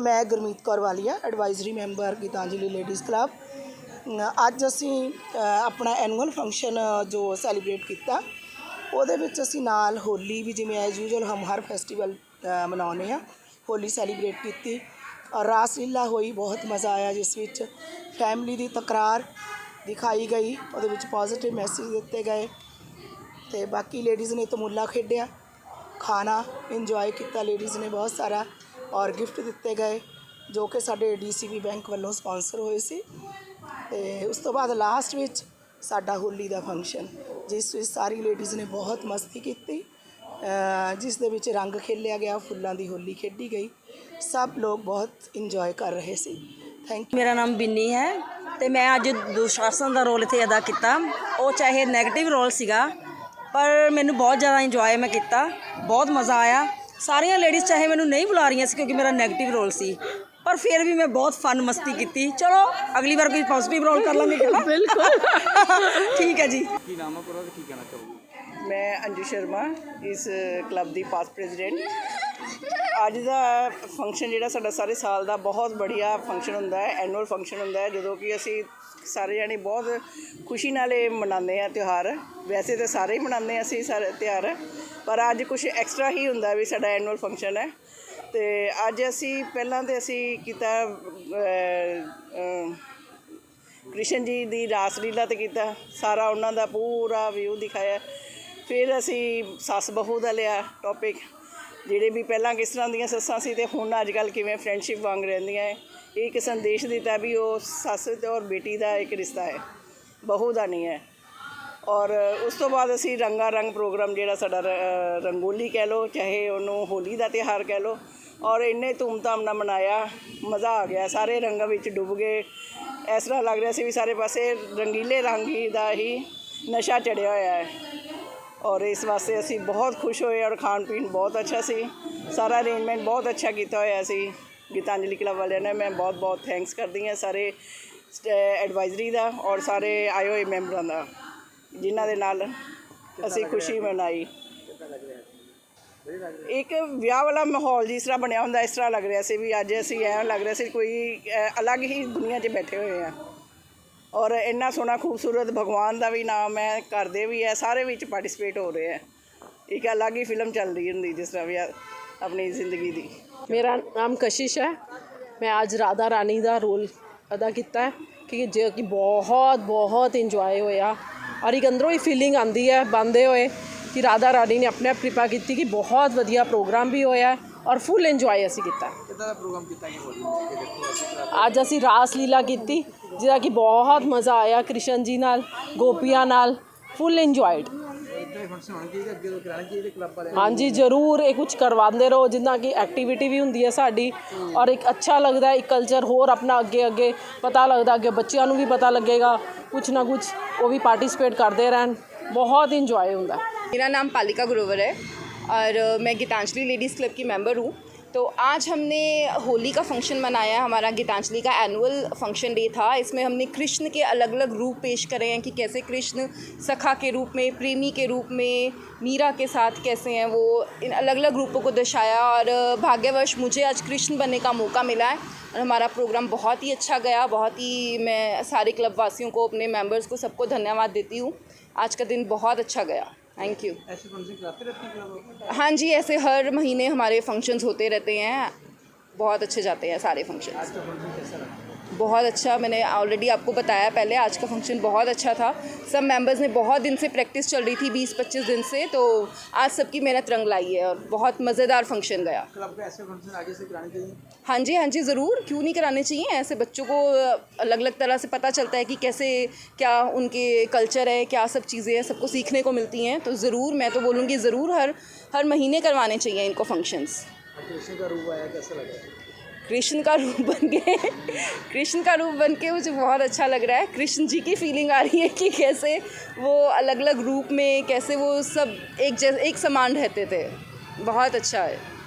ਮੈਂ Gurmeet Kaur Walia advisory member Geetanjali ladies club ਅੱਜ ਅਸੀਂ ਆਪਣਾ ਐਨੂਅਲ ਫੰਕਸ਼ਨ ਜੋ ਸੈਲੀਬ੍ਰੇਟ ਕੀਤਾ, ਉਹਦੇ ਵਿੱਚ ਅਸੀਂ ਨਾਲ ਹੋਲੀ ਵੀ ਜਿਵੇਂ ਐਜ਼ ਯੂਜੂਅਲ ਹਮ ਹਰ ਫੈਸਟੀਵਲ ਮਨਾਉਂਦੇ ਆ ਹੋਲੀ ਸੈਲੀਬ੍ਰੇਟ ਕੀਤੀ। ਔਰ ਰਾਸ ਲੀਲਾ ਹੋਈ, ਬਹੁਤ ਮਜ਼ਾ ਆਇਆ ਜਿਸ ਵਿੱਚ ਫੈਮਿਲੀ ਦੀ ਤਕਰਾਰ ਦਿਖਾਈ ਗਈ, ਉਹਦੇ ਵਿੱਚ ਪੋਜ਼ਿਟਿਵ ਮੈਸੇਜ ਦਿੱਤੇ ਗਏ। ਤੇ ਬਾਕੀ ਲੇਡੀਜ਼ ਨੇ ਤਮੁੱਲਾ ਖੇਡਿਆ, ਖਾਣਾ ਇੰਜੋਏ ਕੀਤਾ ਲੇਡੀਜ਼ ਨੇ ਬਹੁਤ ਸਾਰਾ। ਔਰ ਗਿਫਟ ਦਿੱਤੇ ਗਏ, ਜੋ ਕਿ ਸਾਡੇ ਡੀਸੀਬੀ ਬੈਂਕ ਵੱਲੋਂ ਸਪਾਂਸਰ ਹੋਏ ਸੀ। ਤੇ ਉਸ ਤੋਂ ਬਾਅਦ ਲਾਸਟ ਵਿੱਚ ਸਾਡਾ ਹੋਲੀ ਦਾ ਫੰਕਸ਼ਨ, ਜਿਸ ਵਿੱਚ ਸਾਰੀ ਲੇਡੀਜ਼ ਨੇ ਬਹੁਤ ਮਸਤੀ ਕੀਤੀ ਜਿਸ ਦੇ ਵਿੱਚ ਰੰਗ ਖੇਲਿਆ ਗਿਆ, ਫੁੱਲਾਂ ਦੀ ਹੋਲੀ ਖੇਡੀ ਗਈ। ਸਭ ਲੋਕ ਬਹੁਤ ਇੰਜੋਏ ਕਰ ਰਹੇ ਸੀ। ਥੈਂਕ ਯੂ ਮੇਰਾ ਨਾਮ ਬਿੰਨੀ ਹੈ ਤੇ ਮੈਂ ਅੱਜ ਦੁਸ਼ਾਸਨ ਦਾ ਰੋਲ ਇੱਥੇ ਅਦਾ ਕੀਤਾ। ਉਹ ਚਾਹੇ 네ਗੇਟਿਵ ਰੋਲ ਸੀਗਾ, ਪਰ ਮੈਨੂੰ ਬਹੁਤ ਜ਼ਿਆਦਾ ਇੰਜੋਏ ਮੈਂ ਕੀਤਾ। ਬਹੁਤ ਮਜ਼ਾ ਆਇਆ। ਸਾਰੀਆਂ ਲੇਡੀਜ਼ ਚਾਹੇ ਮੈਨੂੰ ਨਹੀਂ ਬੁਲਾ ਰਹੀਆਂ ਸੀ ਕਿਉਂਕਿ ਮੇਰਾ 네ਗੇਟਿਵ ਰੋਲ ਸੀ। ਪਰ ਫਿਰ ਵੀ ਮੈਂ ਬਹੁਤ ਫਨ ਮਸਤੀ ਕੀਤੀ। ਚਲੋ ਅਗਲੀ ਵਾਰ ਕੋਈ ਪੋਜ਼ਿਟਿਵ ਰੋਲ ਕਰ ਲਾਂਗੇ ਬਿਲਕੁਲ। ਠੀਕ ਹੈ ਜੀ। ਕੀ ਨਾਮ ਹੈ ਪੂਰਾ ਤੇ ਕੀ ਕਹਿਣਾ ਚਾਹੋਗੇ? ਮੈਂ ਅੰਜੂ ਸ਼ਰਮਾ ਇਸ ਕਲੱਬ ਦੀ ਪਾਸਟ ਪ੍ਰੈਜ਼ੀਡੈਂਟ ਅੱਜ ਦਾ ਫੰਕਸ਼ਨ ਜਿਹੜਾ ਸਾਡਾ ਸਾਰੇ ਸਾਲ ਦਾ ਬਹੁਤ ਬੜੀਆ ਫੰਕਸ਼ਨ ਹੁੰਦਾ ਹੈ ਐਨੂਅਲ ਫੰਕਸ਼ਨ ਹੁੰਦਾ ਹੈ ਜਦੋਂ ਕਿ ਅਸੀਂ ਸਾਰੇ ਜਾਣੇ ਬਹੁਤ ਖੁਸ਼ੀ ਨਾਲ ਇਹ ਮਨਾਉਂਦੇ ਆ ਤਿਉਹਾਰ। ਵੈਸੇ ਤਾਂ ਸਾਰੇ ਹੀ ਮਨਾਉਂਦੇ ਹਾਂ ਅਸੀਂ ਸਾਰੇ ਤਿਉਹਾਰ, ਪਰ ਅੱਜ ਕੁਝ ਐਕਸਟਰਾ ਹੀ ਹੁੰਦਾ ਵੀ ਸਾਡਾ ਐਨੂਅਲ ਫੰਕਸ਼ਨ ਹੈ। ਤੇ ਅੱਜ ਅਸੀਂ ਪਹਿਲਾਂ ਤੇ ਅਸੀਂ ਕੀਤਾ ਕ੍ਰਿਸ਼ਨ ਜੀ ਦੀ ਰਾਸ ਲੀਲਾ ਤੇ ਕੀਤਾ, ਸਾਰਾ ਉਹਨਾਂ ਦਾ ਪੂਰਾ ਵਿਊ ਦਿਖਾਇਆ। ਫਿਰ ਅਸੀਂ ਸੱਸ ਬਹੂ ਦਾ ਲਿਆ ਟੌਪਿਕ ਜਿਹੜੇ ਵੀ ਪਹਿਲਾਂ ਕਿਸ ਤਰ੍ਹਾਂ ਦੀਆਂ ਸੱਸਾਂ ਸੀ ਤੇ ਹੁਣ ਅੱਜ ਕੱਲ ਕਿਵੇਂ ਫਰੈਂਡਸ਼ਿਪ ਵਾਂਗ ਰਹਿੰਦੀਆਂ ਹੈ। ਇਹ ਇੱਕ ਸੰਦੇਸ਼ ਦਿੱਤਾ ਵੀ ਉਹ ਸੱਸ ਤੇ ਔਰ ਬੇਟੀ ਦਾ ਇੱਕ ਰਿਸ਼ਤਾ ਹੈ, ਬਹੂ ਦਾ ਨਹੀਂ ਹੈ। ਔਰ ਉਸ ਤੋਂ ਬਾਅਦ ਅਸੀਂ ਰੰਗਾ ਰੰਗ ਪ੍ਰੋਗਰਾਮ ਜਿਹੜਾ ਸਾਡਾ ਰ- ਰੰਗੋਲੀ ਕਹਿ ਲਓ, ਚਾਹੇ ਉਹਨੂੰ ਹੋਲੀ ਦਾ ਤਿਉਹਾਰ ਕਹਿ ਲਓ, ਔਰ ਇੰਨੇ ਧੂਮਧਾਮ ਨਾਲ ਮਨਾਇਆ, ਮਜ਼ਾ ਆ ਗਿਆ। ਸਾਰੇ ਰੰਗਾਂ ਵਿੱਚ ਡੁੱਬ ਗਏ। ਇਸ ਤਰ੍ਹਾਂ ਲੱਗ ਰਿਹਾ ਸੀ ਵੀ ਸਾਰੇ ਪਾਸੇ ਰੰਗੀਲੇ ਰੰਗ ਹੀ ਦਾ ਹੀ ਨਸ਼ਾ ਚੜਿਆ ਹੋਇਆ ਹੈ। ਔਰ ਇਸ ਵਾਸਤੇ ਅਸੀਂ ਬਹੁਤ ਖੁਸ਼ ਹੋਏ ਔਰ ਖਾਣ ਪੀਣ ਬਹੁਤ ਅੱਛਾ ਸੀ। ਸਾਰਾ ਅਰੇਂਜਮੈਂਟ ਬਹੁਤ ਅੱਛਾ ਕੀਤਾ ਹੋਇਆ ਸੀ। ਗੀਤਾਂਜਲੀ ਕਲੱਬ ਵਾਲਿਆਂ ਨੇ ਮੈਂ ਬਹੁਤ ਬਹੁਤ ਥੈਂਕਸ ਕਰਦੀ ਹਾਂ ਸਾਰੇ ਐਡਵਾਈਜ਼ਰੀ ਦਾ ਔਰ ਸਾਰੇ ਆਏ ਹੋਏ ਮੈਂਬਰਾਂ ਦਾ ਜਿਨ੍ਹਾਂ ਦੇ ਨਾਲ ਅਸੀਂ ਖੁਸ਼ੀ ਮਨਾਈ। ਇੱਕ ਵਿਆਹ ਵਾਲਾ ਮਾਹੌਲ ਜਿਸ ਤਰ੍ਹਾਂ ਬਣਿਆ ਹੁੰਦਾ ਇਸ ਤਰ੍ਹਾਂ ਲੱਗ ਰਿਹਾ ਸੀ ਵੀ ਅੱਜ ਅਸੀਂ ਐਂ ਲੱਗ ਰਿਹਾ ਸੀ ਕੋਈ ਅਲੱਗ ਹੀ ਦੁਨੀਆ 'ਚ ਬੈਠੇ ਹੋਏ ਆ। ਔਰ ਇੰਨਾ ਸੋਹਣਾ ਖੂਬਸੂਰਤ ਭਗਵਾਨ ਦਾ ਵੀ ਨਾਮ ਹੈ ਘਰ ਦੇ ਵੀ ਹੈ ਸਾਰੇ ਵਿੱਚ ਪਾਰਟਿਸਿਪੇਟ ਹੋ ਰਹੇ ਹੈ। ਇੱਕ ਅਲੱਗ ਹੀ ਫਿਲਮ ਚੱਲ ਰਹੀ ਹੁੰਦੀ ਜਿਸ ਤਰ੍ਹਾਂ ਵੀ ਆ- ਆਪਣੀ ਜ਼ਿੰਦਗੀ ਦੀ। ਮੇਰਾ ਨਾਮ ਕਸ਼ਿਸ਼ ਹੈ। ਮੈਂ ਅੱਜ ਰਾਧਾ ਰਾਣੀ ਦਾ ਰੋਲ ਅਦਾ ਕੀਤਾ ਹੈ ਕਿ ਜੋ ਕਿ ਬਹੁਤ ਬਹੁਤ ਇੰਜੋਏ ਹੋਇਆ ਔਰ ਇੱਕ ਅੰਦਰੋਂ ਹੀ ਫੀਲਿੰਗ ਆਂਦੀ ਹੈ ਬੰਦੇ ਹੋਏ ਕਿ ਰਾਧਾ ਰਾਣੀ ਨੇ ਆਪਣੇ ਆਪ ਕਿਰਪਾ ਕੀਤੀ ਕਿ ਬਹੁਤ ਵਧੀਆ ਪ੍ਰੋਗਰਾਮ ਵੀ ਹੋਇਆ ਔਰ ਫੁੱਲ ਇੰਜੋਏ ਅਸੀਂ ਕੀਤਾ ਕਿੱਦਾਂ ਦਾ ਪ੍ਰੋਗਰਾਮ ਕੀਤਾ ਕਲੱਬ ਅੱਜ ਅਸੀਂ ਰਾਸ ਲੀਲਾ ਕੀਤੀ ਜਿਹਦਾ ਕਿ ਬਹੁਤ ਮਜ਼ਾ ਆਇਆ ਕ੍ਰਿਸ਼ਨ ਜੀ ਨਾਲ ਗੋਪੀਆਂ ਨਾਲ ਫੁੱਲ ਇੰਜੋਇਡ ਇਦਾਂ ਹੀ ਫੰਕਸ਼ਨ ਹੋਣਾ ਚਾਹੀਦਾ ਅੱਗੇ ਤੋਂ ਕਰਾਉਣਾ ਚਾਹੀਦਾ ਕਲੱਬ ਵਾਲਿਆਂ ਹਾਂਜੀ ਜ਼ਰੂਰ ਇਹ ਕੁਝ ਕਰਵਾਉਂਦੇ ਰਹੋ ਜਿੱਦਾਂ ਕਿ ਐਕਟੀਵਿਟੀ ਵੀ ਹੁੰਦੀ ਹੈ ਸਾਡੀ ਔਰ ਇੱਕ ਅੱਛਾ ਲੱਗਦਾ ਹੈ ਇੱਕ ਕਲਚਰ ਹੋਰ ਆਪਣਾ ਅੱਗੇ ਅੱਗੇ ਪਤਾ ਲੱਗਦਾ ਅੱਗੇ ਬੱਚਿਆਂ ਨੂੰ ਵੀ ਪਤਾ ਲੱਗੇਗਾ ਕੁਝ ਨਾ ਕੁਝ ਉਹ ਵੀ ਪਾਰਟਿਸਿਪੇਟ ਕਰਦੇ ਰਹਿਣ ਬਹੁਤ ਇੰਜੋਏ ਹੁੰਦਾ ਹੈ मेरा नाम पालिका ग्रोवर है और अ, मैं गीतांजलि लेडीज़ क्लब की मेंबर हूँ तो आज हमने होली का फ़ंक्शन मनाया, हमारा गीतांजलि का एनुअल फ़ंक्शन डे था। इसमें हमने कृष्ण के अलग अलग रूप पेश करे हैं कि कैसे कृष्ण सखा के रूप में, प्रेमी के रूप में, मीरा के साथ कैसे हैं, वो इन अलग अलग रूपों को दर्शाया और भाग्यवश मुझे आज कृष्ण बनने का मौका मिला है और हमारा प्रोग्राम बहुत ही अच्छा गया। बहुत ही मैं सारे क्लब वासियों को, अपने मेंबर्स को सबको धन्यवाद देती हूँ। आज का दिन बहुत अच्छा गया। थैंक यू ऐसे फंक्शन कराते रहते हैं क्लब हाँ जी ऐसे हर महीने हमारे फंक्शंस होते रहते हैं बहुत अच्छे जाते हैं सारे फंक्शन बहुत अच्छा मैंने ऑलरेडी आपको बताया पहले आज का फ़ंक्शन बहुत अच्छा था। सब मेंबर्स ने बहुत दिन से प्रैक्टिस चल रही थी 20-25 दिन से तो आज सबकी मेहनत रंग लाई है और बहुत मज़ेदार फ़ंक्शन गया। क्लब का ऐसे फ़ंक्शन आगे से कराने चाहिए? हाँ जी हाँ जी ज़रूर। क्यों नहीं कराने चाहिए? ऐसे बच्चों को अलग अलग तरह से पता चलता है कि कैसे क्या उनके कल्चर है क्या सब चीज़ें हैं सबको सीखने को मिलती हैं। तो ज़रूर मैं तो बोलूँगी ज़रूर हर हर महीने करवाने चाहिए इनको फ़ंक्शंस का रूप आया कैसा लग? कृष्ण का रूप बन गए। कृष्ण का रूप बन के मुझे बहुत अच्छा लग रहा है। कृष्ण जी की फीलिंग आ रही है कि कैसे वो अलग अलग रूप में, कैसे वो सब एक जैसे, एक समान रहते थे। बहुत अच्छा है।